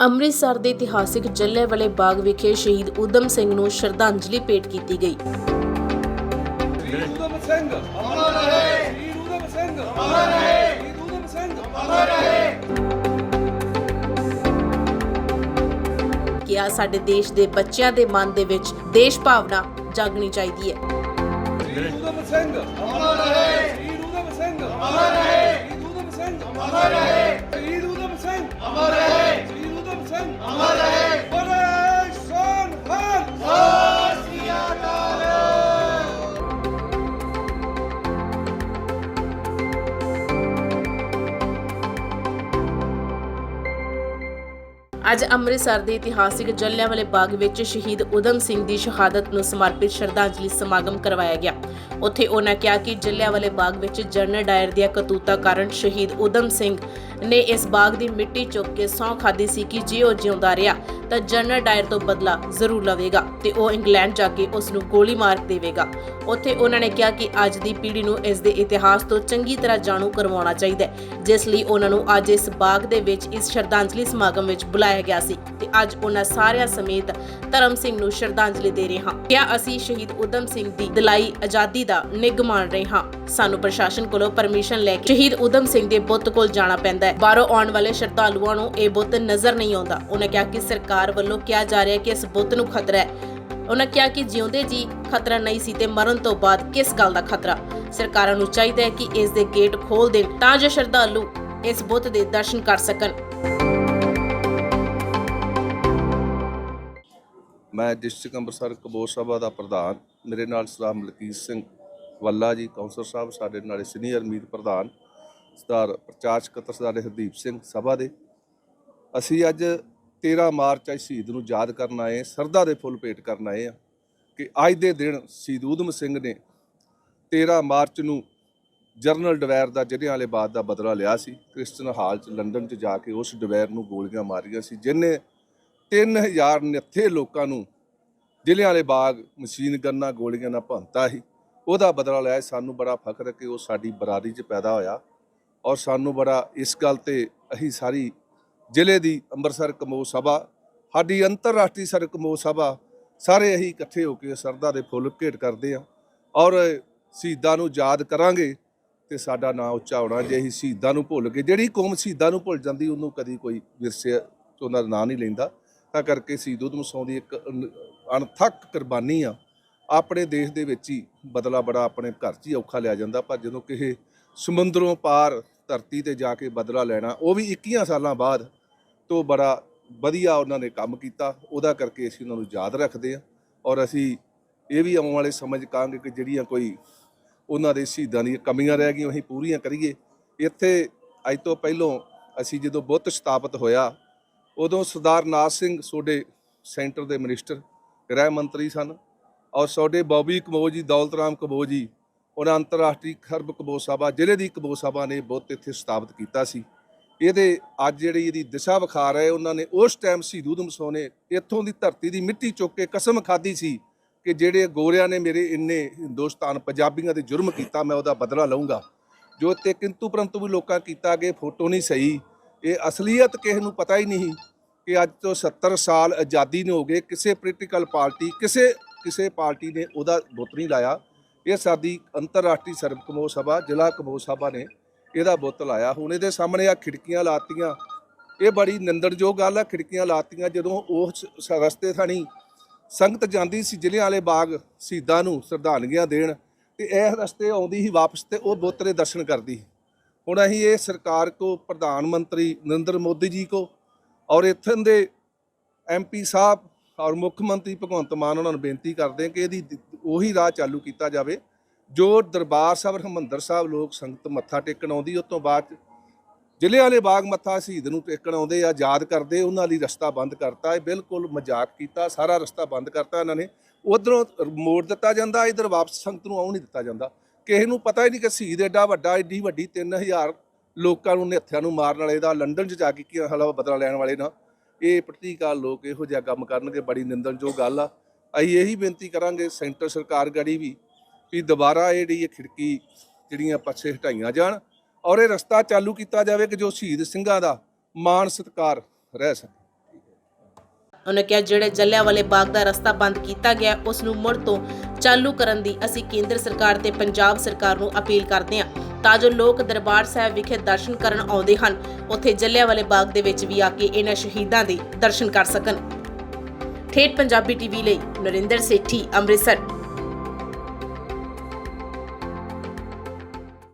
ਅੰਮ੍ਰਿਤਸਰ ਦੇ ਇਤਿਹਾਸਿਕ ਜੱਲਿਆਂਵਾਲੇ ਬਾਗ ਵਿਖੇ ਸ਼ਹੀਦ ਊਧਮ ਸਿੰਘ ਨੂੰ ਸ਼ਰਧਾਂਜਲੀ ਭੇਟ ਕੀਤੀ ਗਈ। ਸ਼ਹੀਦ ਊਧਮ ਸਿੰਘ ਅਮਰ ਰਹੇ। ਸ਼ਹੀਦ ਊਧਮ ਸਿੰਘ ਅਮਰ ਰਹੇ। ਸ਼ਹੀਦ ਊਧਮ ਸਿੰਘ ਅਮਰ ਰਹੇ। ਕਿਹਾ ਸਾਡੇ ਦੇਸ਼ ਦੇ ਬੱਚਿਆਂ ਦੇ ਮਨ ਦੇ ਵਿੱਚ ਦੇਸ਼ ਭਾਵਨਾ ਜਾਗਣੀ ਚਾਹੀਦੀ ਹੈ। ਸ਼ਹੀਦ ਊਧਮ ਸਿੰਘ ਅਮਰ ਰਹੇ। ਸ਼ਹੀਦ ਊਧਮ ਸਿੰਘ ਅਮਰ ਰਹੇ। ਸ਼ਹੀਦ ਊਧਮ ਸਿੰਘ ਅਮਰ ਰਹੇ। ਸ਼ਹੀਦ ਊਧਮ ਸਿੰਘ ਅਮਰ ਰਹੇ। ਸ਼ਹੀਦ ਊਧਮ ਅੱਜ ਅੰਮ੍ਰਿਤਸਰ ਦੇ ਇਤਿਹਾਸਿਕ ਜਲਿਆਂਵਾਲੇ ਬਾਗ ਵਿੱਚ ਸ਼ਹੀਦ ਊਧਮ ਸਿੰਘ ਦੀ ਸ਼ਹਾਦਤ ਨੂੰ ਸਮਰਪਿਤ ਸ਼ਰਧਾਂਜਲੀ ਸਮਾਗਮ ਕਰਵਾਇਆ ਗਿਆ। ਉੱਥੇ ਉਹਨਾਂ ਕਿਹਾ ਕਿ ਜਲਿਆਂਵਾਲੇ ਬਾਗ ਵਿੱਚ ਜਨਰਲ ਡਾਇਰ ਦੀਆਂ ਕਤੂਤਾ ਕਾਰਨ ਸ਼ਹੀਦ ਊਧਮ ਸਿੰਘ ਨੇ ਇਸ ਬਾਗ ਦੀ ਮਿੱਟੀ ਚੁੱਕ ਕੇ ਸਹੁੰ ਖਾਦੀ ਸੀ ਕਿ ਜੇ ਉਹ ਜਿਉਂਦਾ ਰਿਹਾ। ਤਾਂ ਜਨਰਲ ਡਾਇਰ ਤੋਂ ਬਦਲਾ ਜ਼ਰੂਰ ਲਵੇਗਾ ਤੇ ਉਹ ਇੰਗਲੈਂਡ ਜਾ ਕੇ ਉਸ ਨੂੰ ਗੋਲੀ ਮਾਰ ਦੇਵੇਗਾ। ਉੱਥੇ ਉਹਨਾਂ ਨੇ ਕਿਹਾ ਕਿ ਅੱਜ ਦੀ ਪੀੜ੍ਹੀ ਨੂੰ ਇਸ ਦੇ ਇਤਿਹਾਸ ਤੋਂ ਚੰਗੀ ਤਰ੍ਹਾਂ ਜਾਣੂ ਕਰਵਾਉਣਾ ਚਾਹੀਦਾ ਹੈ, ਜਿਸ ਲਈ ਉਹਨਾਂ ਨੂੰ ਅੱਜ ਇਸ ਬਾਗ ਦੇ ਵਿੱਚ, ਇਸ ਸ਼ਰਧਾਂਜਲੀ ਸਮਾਗਮ ਵਿੱਚ ਬੁਲਾਇਆ ਗਿਆ ਸੀ ਤੇ ਅੱਜ ਉਹਨਾਂ ਸਾਰਿਆਂ ਸਮੇਤ ਧਰਮ ਸਿੰਘ ਨੂੰ ਸ਼ਰਧਾਂਜਲੀ ਦੇ ਰਹੇ ਹਾਂ। ਕਿਆ ਅਸੀਂ ਸ਼ਹੀਦ ਊਧਮ ਸਿੰਘ ਦੀ ਦਿਲਾਈ ਆਜ਼ਾਦੀ ਦਾ ਨਿੱਘ ਮਾਣ ਰਹੇ ਹਾਂ। ਸਾਨੂੰ ਪ੍ਰਸ਼ਾਸਨ ਕੋਲੋਂ ਪਰਮਿਸ਼ਨ ਲੈ ਕੇ ਸ਼ਹੀਦ ਊਧਮ ਸਿੰਘ ਦੇ ਬੁੱਤ ਕੋਲ ਜਾਣਾ ਪੈਂਦਾ ਹੈ। ਬਾਹਰੋਂ ਆਉਣ ਵਾਲੇ ਸ਼ਰਧਾਲੂਆਂ ਨੂੰ ਇਹ ਬੁੱਤ ਨਜ਼ਰ ਨਹੀਂ ਆਉਂਦਾ। ਉਹਨਾਂ ਕਿਹਾ ਕਿ ਸਰਕਾਰ ਵੱਲੋਂ ਕਿਹਾ ਜਾ ਰਿਹਾ ਕਿ ਇਸ ਬੁੱਤ ਨੂੰ ਖਤਰਾ ਹੈ। ਉਹਨਾਂ ਕਿਹਾ ਕਿ ਜਿਉਂਦੇ ਜੀ ਖਤਰਾ ਨਹੀਂ ਸੀ ਤੇ ਮਰਨ ਤੋਂ ਬਾਅਦ ਕਿਸ ਗੱਲ ਦਾ ਖਤਰਾ? ਸਰਕਾਰਾਂ ਨੂੰ ਚਾਹੀਦਾ ਹੈ ਕਿ ਇਸ ਦੇ ਗੇਟ ਖੋਲ ਦੇਣ ਤਾਂ ਜੋ ਸ਼ਰਧਾਲੂ ਇਸ ਬੁੱਤ ਦੇ ਦਰਸ਼ਨ ਕਰ ਸਕਣ। ਮੈਂ ਡਿਸਟ੍ਰਿਕਟ ਅੰਮ੍ਰਿਤਸਰ ਕਬੋਰ ਸਭਾ ਦਾ ਪ੍ਰਧਾਨ, ਮੇਰੇ ਨਾਲ ਸਰਦਾਰ ਮਲਕੀਤ ਸਿੰਘ ਵੱਲਾ ਜੀ, ਕੌਂਸਲਰ ਸਾਹਿਬ, ਸਾਡੇ ਨਾਲ ਸੀਨੀਅਰ ਮੀਤ ਪ੍ਰਧਾਨ, ਸਰਦਾਰ ਪ੍ਰਚਾਰ ਸਕੱਤਰ ਸਰਦਾਰ ਹਰਦੀਪ ਸਿੰਘ ਸਭਾ ਦੇ। ਅਸੀਂ ਅੱਜ 13 ਮਾਰਚ ਅੱਜ ਸ਼ਹੀਦ ਨੂੰ ਯਾਦ ਕਰਨ ਆਏ, ਸਰਦਾ ਦੇ ਫੁੱਲ ਭੇਟ ਕਰਨ ਆਏ ਆ ਕਿ ਅੱਜ ਦੇ ਦਿਨ ਸ਼ਹੀਦ ਊਧਮ ਸਿੰਘ ਨੇ 13 ਮਾਰਚ ਨੂੰ ਜਰਨਲ ਡਵੈਰ ਦਾ ਜਿਹੜਿਆਂ ਵਾਲੇ ਬਾਦ ਦਾ ਬਦਲਾ ਲਿਆ ਸੀ। ਕ੍ਰਿਸਚਨ ਹਾਲ ਚ ਲੰਡਨ ਚ ਜਾ ਕੇ ਉਸ ਡਵੈਰ ਨੂੰ ਗੋਲੀਆਂ ਮਾਰੀਆਂ ਸੀ ਜਿਨੇ 3000 ਨਿੱਥੇ ਲੋਕਾਂ ਨੂੰ ਜ਼ਿਲ੍ਹਿਆਂ ਵਾਲੇ ਬਾਗ ਮਸ਼ੀਨ ਗੰਨਾ ਗੋਲੀਆਂ ਨਾਲ ਭੰਨਤਾ ਸੀ। ਉਹਦਾ ਬਦਲਾ ਲਿਆ ਸਾਨੂੰ ਬੜਾ ਫਖਰ ਹੈ ਕਿ ਉਹ ਸਾਡੀ ਬਰਾਦਰੀ 'ਚ ਪੈਦਾ ਹੋਇਆ ਔਰ ਸਾਨੂੰ ਬੜਾ ਇਸ ਗੱਲ ਤੇ ਅਸੀਂ ਸਾਰੀ ਜ਼ਿਲ੍ਹੇ ਦੀ ਅੰਮ੍ਰਿਤਸਰ ਕਮੋ ਸਭਾ, ਸਾਡੀ ਅੰਤਰਰਾਸ਼ਟਰੀ ਸਰ ਕਮੋ ਸਭਾ, ਸਾਰੇ ਅਸੀਂ ਇਕੱਠੇ ਹੋ ਕੇ ਸਰਦਾ ਦੇ ਫੁੱਲ ਭੇਟ ਕਰਦੇ ਆ ਔਰ ਸ਼ਹੀਦਾਂ ਨੂੰ ਯਾਦ ਕਰਾਂਗੇ ਤੇ ਸਾਡਾ ਨਾਂ ਉੱਚਾ ਹੋਣਾ ਜੇ ਅਸੀਂ ਸ਼ਹੀਦਾਂ ਨੂੰ ਭੁੱਲ ਗਏ। ਜਿਹੜੀ ਕੌਮ ਸ਼ਹੀਦਾਂ ਨੂੰ ਭੁੱਲ ਜਾਂਦੀ, ਉਹਨੂੰ ਕਦੀ ਕੋਈ ਵਿਰਸੇ ਤੋਂ ਉਹਨਾਂ ਦਾ ਨਾਂ ਨਹੀਂ ਲੈਂਦਾ। ਤਾਂ ਕਰਕੇ ਸ਼ਹੀਦ ਊਧਮ ਸਿੰਘ ਦੀ ਇੱਕ ਅਨ- ਅਣਥੱਕ ਕੁਰਬਾਨੀ ਆ। ਆਪਣੇ ਦੇਸ਼ ਦੇ ਵਿੱਚ ਹੀ ਬਦਲਾ ਬੜਾ ਆਪਣੇ ਘਰ 'ਚ ਹੀ ਔਖਾ ਲਿਆ ਜਾਂਦਾ, ਪਰ ਜਦੋਂ ਕਿਸੇ ਸਮੁੰਦਰੋਂ ਪਾਰ ਧਰਤੀ ਤੇ ਜਾ ਕੇ ਬਦਲਾ ਲੈਣਾ, ਉਹ ਵੀ 21 ਸਾਲਾਂ ਬਾਅਦ ਤੋਂ ਬੜਾ ਵਧੀਆ ਉਹਨਾਂ ਨੇ ਕੰਮ ਕੀਤਾ, ਉਹਦਾ ਕਰਕੇ ਅਸੀਂ ਉਹਨਾਂ ਨੂੰ ਯਾਦ ਰੱਖਦੇ ਹਾਂ ਔਰ ਅਸੀਂ ਇਹ ਵੀ ਆਉਣ ਵਾਲੇ ਸਮਝ ਕਹਾਂਗੇ ਕਿ ਜਿਹੜੀਆਂ ਕੋਈ ਉਹਨਾਂ ਦੇ ਸ਼ਹੀਦਾਂ ਦੀਆਂ ਕਮੀਆਂ ਰਹਿ ਗਈਆਂ, ਅਸੀਂ ਪੂਰੀਆਂ ਕਰੀਏ। ਇੱਥੇ ਅੱਜ ਤੋਂ ਪਹਿਲਾਂ ਅਸੀਂ ਜਦੋਂ ਬੁੱਤ ਸਥਾਪਿਤ ਹੋਇਆ, ਉਦੋਂ ਸਰਦਾਰ ਨਾਥ ਸਿੰਘ ਸੋਡੇ ਸੈਂਟਰ ਦੇ ਮਿਨਿਸਟਰ, ਗ੍ਰਹਿ ਮੰਤਰੀ ਸਨ ਔਰ ਸੋਡੇ ਬੌਬੀ ਕਬੋਜ ਜੀ, ਦੌਲਤ ਰਾਮ ਕਬੋਜ ਜੀ, ਉਹਨਾਂ ਅੰਤਰਰਾਸ਼ਟਰੀ ਖਰਬ ਕਬੋਜ ਸਭਾ, ਜ਼ਿਲ੍ਹੇ ਦੀ ਕਬੋਜ ਸਭਾ ਨੇ ਬੁੱਤ ਇੱਥੇ ਸਥਾਪਿਤ ਕੀਤਾ ਸੀ। ਇਹਦੇ ਅੱਜ ਜਿਹੜੀ ਇਹਦੀ ਦਿਸ਼ਾ ਵਿਖਾ ਰਹੇ ਉਹਨਾਂ ਨੇ, ਉਸ ਟਾਈਮ ਸ਼ਹੀਦ ਊਧਮ ਸਿੰਘ ਨੇ ਇੱਥੋਂ ਦੀ ਧਰਤੀ ਦੀ ਮਿੱਟੀ ਚੁੱਕ ਕੇ ਕਸਮ ਖਾਧੀ ਸੀ ਕਿ ਜਿਹੜੇ ਗੋਰਿਆਂ ਨੇ ਮੇਰੇ ਇੰਨੇ ਹਿੰਦੁਸਤਾਨ ਪੰਜਾਬੀਆਂ ਦੇ ਜੁਰਮ ਕੀਤਾ, ਮੈਂ ਉਹਦਾ ਬਦਲਾ ਲਵਾਂਗਾ ਜੋ ਤੇ ਕਿੰਤੂ ਪਰੰਤੂ ਵੀ ਲੋਕਾਂ ਕੀਤਾ ਕਿ ਫੋਟੋ ਨਹੀਂ ਸਹੀ, ਇਹ ਅਸਲੀਅਤ ਕਿਸੇ ਨੂੰ ਪਤਾ ਹੀ ਨਹੀਂ ਕਿ ਅੱਜ ਤੋਂ 70 ਸਾਲ ਆਜ਼ਾਦੀ ਨੂੰ ਹੋ ਗਏ, ਕਿਸੇ ਪੋਲੀਟੀਕਲ ਪਾਰਟੀ, ਕਿਸੇ ਕਿਸੇ ਪਾਰਟੀ ਨੇ ਉਹਦਾ ਬੁੱਤ ਨਹੀਂ ਲਾਇਆ। ਇਹ ਸਾਡੀ ਅੰਤਰਰਾਸ਼ਟਰੀ ਸਰਬ ਕਮੋ ਸਭਾ, ਜ਼ਿਲ੍ਹਾ ਕਮੋ ਸਭਾ ਨੇ ਇਹਦਾ ਬੁੱਤ ਲਾਇਆ। ਹੁਣ ਇਹਦੇ ਸਾਹਮਣੇ ਆ ਖਿੜਕੀਆਂ ਲਾਤੀਆਂ। ਇਹ ਬੜੀ ਨਿੰਦਣਯੋਗ ਗੱਲ ਆ, ਖਿੜਕੀਆਂ ਲਾਤੀਆਂ ਜਦੋਂ ਉਹ ਸ- ਰਸਤੇ ਥਾਣੀ ਸੰਗਤ ਜਾਂਦੀ ਸੀ, ਜ਼ਿਲ੍ਹਿਆਂ ਵਾਲੇ ਬਾਗ ਸ਼ਹੀਦਾਂ ਨੂੰ ਸ਼ਰਧਾਂਜਲੀਆਂ ਦੇਣ ਤੇ ਇਹ ਰਸਤੇ ਆਉਂਦੀ ਸੀ ਵਾਪਸ ਤੇ ਉਹ ਬੁੱਤ ਦੇ ਦਰਸ਼ਨ ਕਰਦੀ ਸੀ। ਹੁਣ ਅਸੀਂ ਇਹ ਸਰਕਾਰ ਕੋ, ਪ੍ਰਧਾਨ ਮੰਤਰੀ ਨਰਿੰਦਰ ਮੋਦੀ ਜੀ ਕੋ ਔਰ ਇੱਥੋਂ ਦੇ ਐਮਪੀ ਸਾਹਿਬ ਔਰ ਮੁੱਖ ਮੰਤਰੀ ਭਗਵੰਤ ਮਾਨ ਉਹਨਾਂ ਨੂੰ ਬੇਨਤੀ ਕਰਦੇ ਹਾਂ ਕਿ ਇਹਦੀ ਦ- ਉਹੀ ਰਾਹ ਚਾਲੂ ਕੀਤਾ ਜਾਵੇ। ਜੋ ਦਰਬਾਰ ਸਾਹਿਬ ਹਰਿਮੰਦਰ ਸਾਹਿਬ ਲੋਕ ਸੰਗਤ ਮੱਥਾ ਟੇਕਣ ਆਉਂਦੀ, ਉਸ ਤੋਂ ਬਾਅਦ 'ਚ ਜ਼ਿਲ੍ਹੇ ਵਾਲੇ ਬਾਗ ਮੱਥਾ ਸ਼ਹੀਦ ਨੂੰ ਟੇਕਣ ਆਉਂਦੇ ਆ, ਯਾਦ ਕਰਦੇ, ਉਹਨਾਂ ਲਈ ਰਸਤਾ ਬੰਦ ਕਰਤਾ, ਇਹ ਬਿਲਕੁਲ ਮਜ਼ਾਕ ਕੀਤਾ, ਸਾਰਾ ਰਸਤਾ ਬੰਦ ਕਰਤਾ ਇਹਨਾਂ ਨੇ। ਉਧਰੋਂ ਮੋੜ ਦਿੱਤਾ ਜਾਂਦਾ, ਇਧਰ ਵਾਪਸ ਸੰਗਤ ਨੂੰ ਆਉਣ ਨਹੀਂ ਦਿੱਤਾ ਜਾਂਦਾ। ਕਿਸੇ ਨੂੰ ਪਤਾ ਹੀ ਨਹੀਂ ਕਿ ਸ਼ਹੀਦ ਐਡਾ ਵੱਡਾ ਐਡੀ ਵੱਡੀ 3000 ਲੋਕਾਂ ਨੂੰ ਨਿਹੱਥਿਆਂ ਨੂੰ ਮਾਰਨ ਵਾਲੇ ਦਾ, ਲੰਡਨ 'ਚ ਜਾ ਕੇ ਕੀ ਹਲਾ ਬਦਲਾ ਲੈਣ ਵਾਲੇ ਨਾ। ਇਹ ਪ੍ਰਤੀਕਾਲ ਲੋਕ ਇਹੋ ਜਿਹਾ ਕੰਮ ਕਰਨਗੇ, ਬੜੀ ਨਿੰਦਣਯੋਗ ਗੱਲ ਆ। ਅਸੀਂ ਇਹੀ ਬੇਨਤੀ ਕਰਾਂਗੇ, ਸੈਂਟਰ ਸਰਕਾਰ ਗੜੀ ਵੀ ਵੀ ਦੁਬਾਰਾ ਜਿਹੜੀ ਇਹ ਖਿੜਕੀ ਜਿਹੜੀਆਂ ਪਾਸੇ ਹਟਾਈਆਂ ਜਾਣ ਔਰ ਇਹ ਰਸਤਾ ਚਾਲੂ ਕੀਤਾ ਜਾਵੇ ਕਿ ਜੋ ਸ਼ਹੀਦ ਸਿੰਘਾਂ ਦਾ ਮਾਣ ਸਤਿਕਾਰ ਰਹਿ ਸਕੇ। ਉਹਨਾਂ ਕਿਹਾ, ਜਿਹੜੇ ਜੱਲਿਆਂਵਾਲੇ ਬਾਗ ਦਾ ਰਸਤਾ ਬੰਦ ਕੀਤਾ ਗਿਆ, ਉਸ ਨੂੰ ਮੁੜ ਤੋਂ ਚਾਲੂ ਕਰਨ ਦੀ ਅਸੀਂ ਕੇਂਦਰ ਸਰਕਾਰ ਤੇ ਪੰਜਾਬ ਸਰਕਾਰ ਨੂੰ ਅਪੀਲ ਕਰਦੇ ਹਾਂ ਤਾਂ ਜੋ ਲੋਕ ਦਰਬਾਰ ਸਾਹਿਬ ਵਿਖੇ ਦਰਸ਼ਨ ਕਰਨ ਆਉਂਦੇ ਹਨ, ਉੱਥੇ ਜੱਲਿਆਂਵਾਲੇ ਬਾਗ ਦੇ ਵਿੱਚ ਵੀ ਆ ਕੇ ਇਹਨਾਂ ਸ਼ਹੀਦਾਂ ਦੇ ਦਰਸ਼ਨ ਕਰ ਸਕਣ। ਠੇਠ ਪੰਜਾਬੀ ਟੀਵੀ ਲਈ ਨਰਿੰਦਰ ਸੇਠੀ, ਅੰਮ੍ਰਿਤਸਰ।